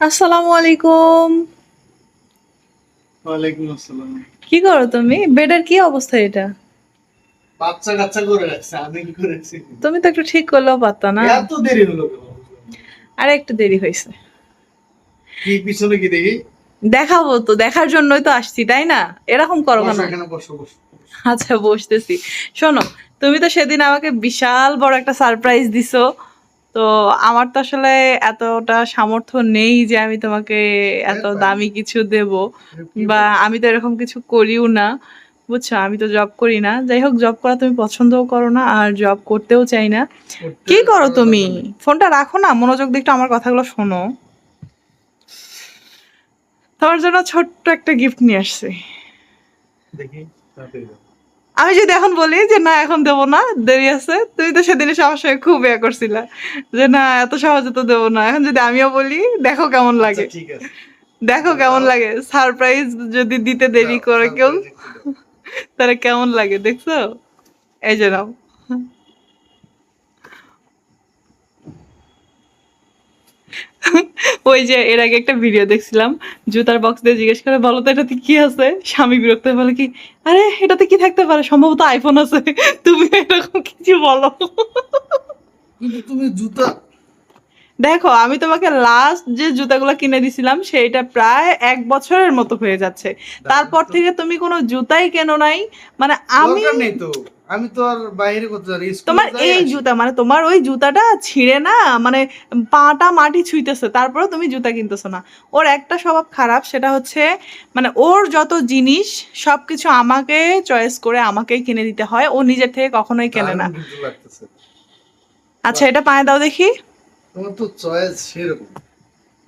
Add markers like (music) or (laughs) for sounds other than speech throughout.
আসসালামু আলাইকুম। ওয়ালাইকুম আসসালাম। কি করো তুমি? বেডের কি অবস্থা এটা? বাচ্চা কাচ্চা করে রাখছে আমি কি করেছি তুমি তো একটু ঠিক করলেও পারতা না। এত দেরি হলো? আর একটু দেরি হয়েছে। কি পিছনে কি দেখি? দেখাবো তো দেখার জন্যই তো আসছি তাই না? এরকম করো কেন? বসো আচ্ছা বসতেছি। শোনো তুমি তো সেদিন আমাকে বিশাল বড় একটা সারপ্রাইজ দিছো। তো আমার তো আসলে এতটা সামর্থ্য নেই যে আমি তোমাকে এত দামি কিছু দেব। বা আমি তো এরকম কিছু করিও না বুঝছ? আমি তো জব করি না। যাই হোক জব করা তুমি পছন্দও করো না আর জব করতেও চাই না। কি করো তুমি? ফোনটা রাখো না মনোযোগ দিয়ে আমার কথাগুলো শোনো। তোমার জন্য ছোট্ট একটা গিফট নিয়ে আসছি। দেখি। আমি যদি এখন বলি যে না এখন দেবো না দেরি আছে তুমি তো সেদিনে আমার সঙ্গে খুব ইয়ে করছিলা যে না এত সহজে তো দেবো না। এখন যদি আমিও বলি দেখো কেমন লাগে। আচ্ছা, আছে। দেখো কেমন লাগে। সারপ্রাইজ যদি দিতে দেরি করে কেউ তাহলে কেমন লাগে দেখছ? এই যে নাও। ওই যে এর আগে একটা ভিডিও দেখছিলাম, জুতার বক্স দিয়ে জিজ্ঞেস করে, বলো তো, এটাতে কি আছে? স্বামী বিরক্ত বলে কি, আরে, এটাতে কি থাকতে পারে? সম্ভবত আইফোন আছে। তুমি এরকম কিছু বলো। তুমি জুতা দেখো আমি তোমাকে লাস্ট যে জুতাগুলো কিনে দিছিলাম সেইটা প্রায় এক বছরের মতো হয়ে যাচ্ছে। তারপর থেকে তুমি কোনো জুতাই কেন নাই মানে আমি আমি তো আর বাইরে করতে পারি তোমার এই জুতা মানে তোমার ওই জুতাটা ছিঁড়ে না মানে পাটা মাটি ছুঁইতেছে তারপরেও তুমি জুতা কিনতেছো না। ওর একটা স্বভাব খারাপ সেটা হচ্ছে মানে ওর যত জিনিস সবকিছু আমাকে চয়েস করে আমাকেই কিনে দিতে হয় ও নিজের থেকে কখনোই কেনে না। আচ্ছা এটা পায়ে দাও দেখি। তোমার তো চয়েস সেরকম।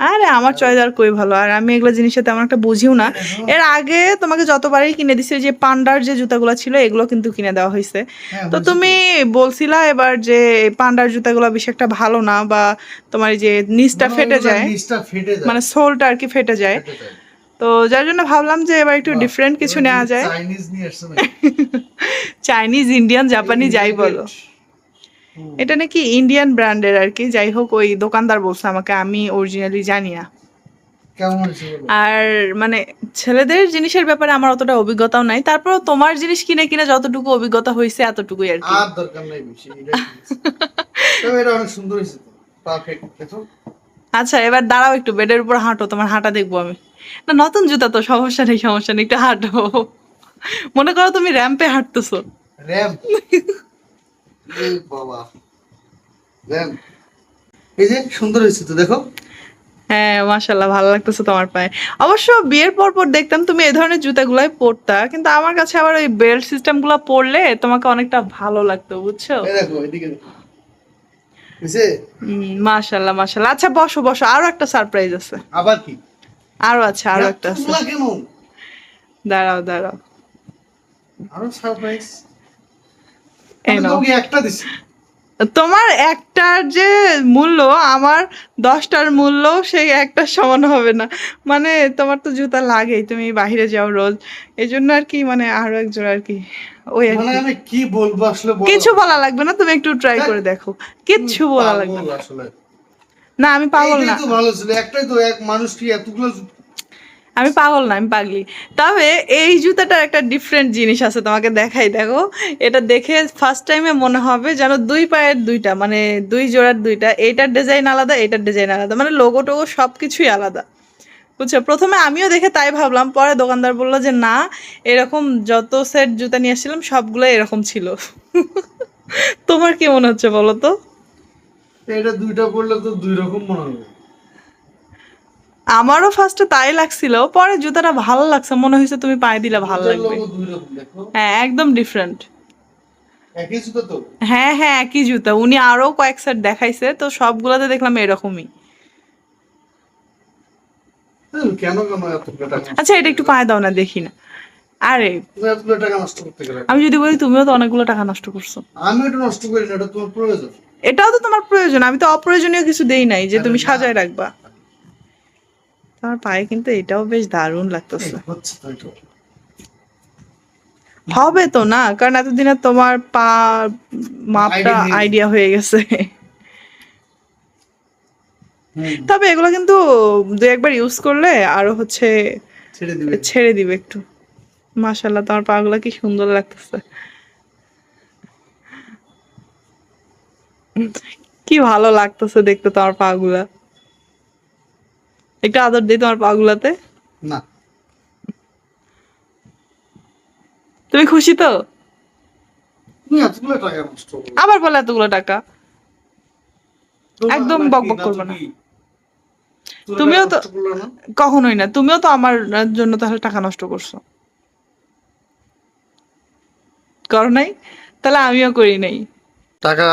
আরে আমার চয়েস আর কই ভালো? আর আমি এগুলো জিনিসের তেমন একটা বুঝিও না। এর আগে তোমাকে যতবারই কিনে দিছে যে পান্ডার যে জুতাগুলো ছিল এগুলো কিন্তু কিনে দেওয়া হয়েছে হ্যাঁ, তো তুমি বলছিলা এবার যে পান্ডার জুতাগুলো বেশি একটা ভালো না বা তোমার এই যে নিচটা ফেটে যায়। মানে সোলটা আর কি ফেটে যায়। তো যার জন্য ভাবলাম যে এবার একটু ডিফারেন্ট কিছু নেওয়া যায়। চাইনিজ ইন্ডিয়ান জাপানি যাই বলো। এটা নাকি ইন্ডিয়ান ব্র্যান্ডের আর কি যাই হোক ওই দোকানদার বলছে আমাকে আমি অরিজিনালি জানি না? আর মানে ছেলেদের জিনিসের ব্যাপারে আমার অতটা অভিজ্ঞতাও নাই তারপর তোমার জিনিস কিনে কিনে যতটুকু অভিজ্ঞতা হয়েছে এতটুকুই আর কি আর দরকার নাই বেশি এটা অনেক সুন্দর হয়েছে পারফেক্ট আচ্ছা এবার দাঁড়াও একটু বেডের উপর হাঁটো তোমার হাঁটা দেখব আমি। না নতুন জুতা তো সমস্যা নেই সমস্যা নেই একটু হাঁটো। মনে করো তুমি র্যাম্পে হাঁটতেছো। র্যাম এই (laughs) বাবা। র্যাম এই যে সুন্দর হয়েছে তো দেখো। হ্যাঁ মাশাল্লাহ ভালো লাগতেছে তোমার পায়ে। অবশ্য বিয়ের পর পর দেখতাম তুমি এই ধরনের জুতাগুলাই পরতা কিন্তু আমার কাছে আবার ওই বেল্ট সিস্টেমগুলো পরলে তোমাকে অনেকটা ভালো লাগতো বুঝছ? মাশাল্লাহ মাশাল্লাহ আচ্ছা বসো বসো আরও একটা সারপ্রাইজ আছে। আবার কি? আরও আছে আরও একটা আছে। দাঁড়াও দাঁড়াও। আরও সারপ্রাইজ এই আমি নাও। তোমাকে একটা দিছি। তোমার একটার যে মূল্য আমার দশটার মূল্য সেই একটার সমান হবে না। মানে তোমার তো জুতা লাগেই তুমি বাইরে যাও রোজ। এই জন্য আর কি মানে আরও একজন আর কি ওই আর মানে কি। আমি কি বলব আসলে কিছু বলা লাগবে না তুমি একটু ট্রাই করে দেখো। কিচ্ছু বলা লাগবে না। না আমি পাগল না। ভালো ছিল একটাই তো এক মানুষ কি এতগুলো আমি পাগল না, আমি পাগলি। তবে এই জুতাটার একটা ডিফারেন্ট জিনিস আছে তোমাকে দেখাই, দেখো। এটা দেখে ফার্স্ট টাইমে মনে হবে যেন দুই পায়ের দুইটা মানে দুই জোড়ার দুইটা। এইটার ডিজাইন আলাদা, এইটার ডিজাইন আলাদা। মানে লোগো টোগো সব কিছুই আলাদা। বুঝছ? প্রথমে আমিও দেখে তাই ভাবলাম, পরে দোকানদার বলল যে, না, এরকম যত সেট জুতা নিয়ে আসছিলাম সবগুলো এরকম ছিল। তোমার কি মনে হচ্ছে বলো তো? এটা দুইটা পড়লে তো দুই রকম মনে হবে। আমারও ফার্স্টে তাই লাগছিল পরে জুতাটা ভালো লাগছে মনে হয়েছে তুমি পায়ে দিলে ভালো লাগবে। হ্যাঁ একদম ডিফারেন্ট হ্যাঁ হ্যাঁ একই জুতা। উনি আরও কয়েক সেট দেখাইছে তো সবগুলোতে দেখলাম এরকমই। আচ্ছা এটা একটু পায়ে দাও না দেখি না। আরে আমি যদি বলি তুমিও তো অনেকগুলো টাকা নষ্ট করছ। আমি এটা নষ্ট করি না এটা তোমার প্রয়োজন। এটাও তো তোমার প্রয়োজন আমি তো অপ্রয়োজনীয় কিছু দেই নাই যে তুমি সাজায় রাখবা। তোমার পায়ে কিন্তু এটাও বেশ দারুণ লাগতেছে। হবে তো না কারণ এতদিনে তোমার পা মাপটা আইডিয়া হয়ে গেছে। তবে এগুলো কিন্তু দু একবার ইউজ করলে আরও হচ্ছে ছেড়ে দিবে। একটু। মাশাল্লাহ তোমার পাগুলা কি সুন্দর লাগতেছে। কি ভালো লাগতেছে দেখতে তোমার পাগুলা। একটু আদর দিই তোমার পাগুলাতে? না। তুমি খুশি তো? আবার বলে এতগুলো টাকা। একদম বকবক করবে না। তুমিও তো- কখনোই না তুমিও তো আমার জন্য তাহলে টাকা নষ্ট করছ। করো নাই? তাহলে আমিও করি নাই। টাকা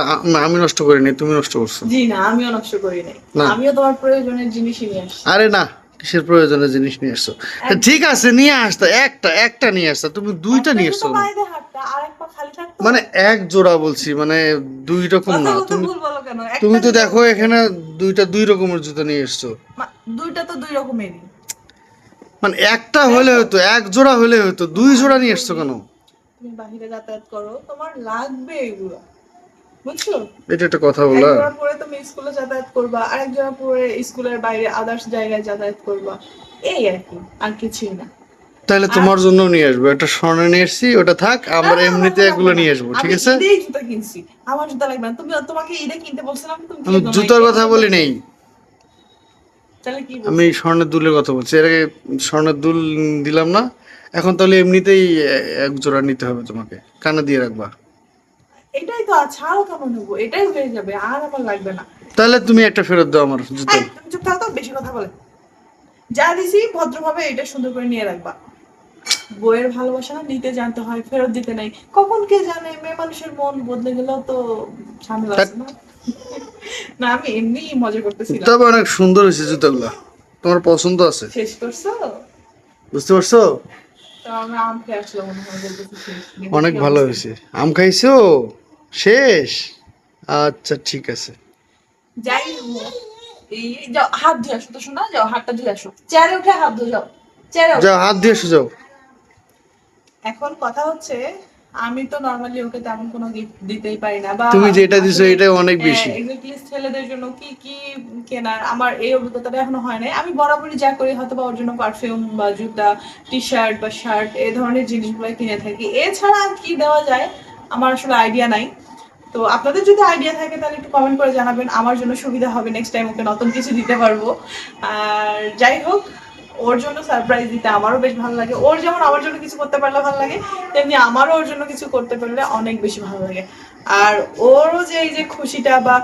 আমি নষ্ট করিনি তুমি নষ্ট করছ। জি না আমিও নষ্ট করি নাই। আমিও তোমার প্রয়োজনের জিনিসই নিয়ে আসছি। আরে না কিসের প্রয়োজনের জিনিস নিয়ে আসছো? ঠিক আছে নিয়ে আসতো একটা একটা নিয়ে আসতো তুমি দুইটা নিয়ে আসছো মানে এক জোড়া বলছি মানে দুই রকম না তুমি ভুল বলো কেন? তুমি তো দেখো এখানে দুইটা দুই রকমের জুতো নিয়ে এসছো দুইটা তো দুই রকমেরই। মানে একটা হলে হতো এক জোড়া হলে হতো দুই জোড়া নিয়ে এসছো কেন? তুমি বাহিরে যাতায়াত করো তোমার লাগবে এগুলো। বুঝছ? এটা একটা কথা বলা জোড়া পরে তুমি স্কুলে যাতায়াত করবা আরেক পরে স্কুলের বাইরে আদার্স জায়গায় যাতায়াত করবা। এই আর কি আর কিছুই না। তাহলে তোমার জন্য নিয়ে আসব। একটা স্বর্ণ নিয়ে এসছি ওটা থাক আমরা এমনিতে এগুলো নিয়ে আসব ঠিক আছে? কিনছি আমার জুতো লাগবে না। তুমি তোমাকে ঈদে কিনতে বলছিলাম তুমি আমি কিনো জুতোর কথা বলি নেই? আমি স্বর্ণের দুলের কথা বলছি। এর আগে স্বর্ণের দুল দিলাম না এখন তাহলে এমনিতেই এক জোড়া নিতে হবে তোমাকে। কানে দিয়ে রাখবা। এটাই তো আছে আরও কেমন নেব এটাই হয়ে যাবে আর আমার লাগবে না। তাহলে তুমি একটা ফেরত দাও আমার জুতো। চুপ থাকো তো বেশি কথা বলে। যা দিছি ভদ্রভাবে এটা সুন্দর করে নিয়ে রাখবা। বইয়ের ভালোবাসা নিতে জানতে হয় ফেরত দিতে নাই। কখন কে জানে মেয়ে মানুষের মন বদলে গেলেও তো ঝামেলা আছে না? না আমি এমনি মজা করতেছিলাম। তবে অনেক সুন্দর হয়েছে জুতোগুলো। তোমার পছন্দ আছে। শেষ করছ? বুঝতে পারছ। অনেক ভালো হয়েছে। আম খাইছো? শেষ? আচ্ছা ঠিক আছে। যাই হোক, এই যাও হাত ধুয়ে আসো তো শোনা যাও হাতটা ধুয়ে আসো। চেয়ারে উঠে হাত ধুয়ে যাও চেয়ারে। যাও হাত দিয়ে এসে যাও। এখন কথা হচ্ছে আমি তো নরমালি ওকে তেমন কোনো গিফট দিতেই পারি না বা তুমি যেটা দিছো অনেক বেশি। এক্স্যাক্টলি ছেলেদের জন্য কি কি কেনার আমার এই অভিজ্ঞতাটা এখনও হয় নাই। আমি বরাবরই যা করি হয়তো বা ওর জন্য পারফিউম বা জুতা টি শার্ট বা শার্ট এই ধরনের জিনিসগুলো কিনে থাকি। এছাড়া আর কি দেওয়া যায় আমার আসলে আইডিয়া নাই। তো আপনাদের যদি আইডিয়া থাকে তাহলে একটু কমেন্ট করে জানাবেন। আমার জন্য সুবিধা হবে নেক্সট টাইম ওকে নতুন কিছু দিতে পারব। আর যাই হোক ওর জন্য সারপ্রাইজ দিতে আমারও বেশ ভালো লাগে। ওর যেমন আমার জন্য কিছু করতে পারলে ভালো লাগে তেমনি আমারও ওর জন্য কিছু করতে পারলে অনেক বেশি ভালো লাগে। আর ওরও যে এই যে খুশিটা বা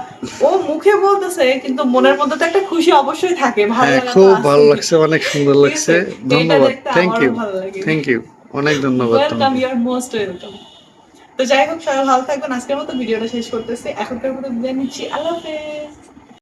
ও মুখে বলতেছে কিন্তু মনের মধ্যে তো একটা খুশি অবশ্যই থাকে। ভালো হ্যাঁ খুব ভালো লাগছে অনেক সুন্দর লাগছে। ধন্যবাদ। থ্যাংক ইউ থ্যাংক ইউ অনেক ধন্যবাদ welcome you are most welcome তো যাই হোক, সবাই ভালো থাকবেন। আজকের মতো ভিডিওটা শেষ করতেছি। এখনকার মতো বিদায় নিচ্ছি। আল্লাহ হাফেজ।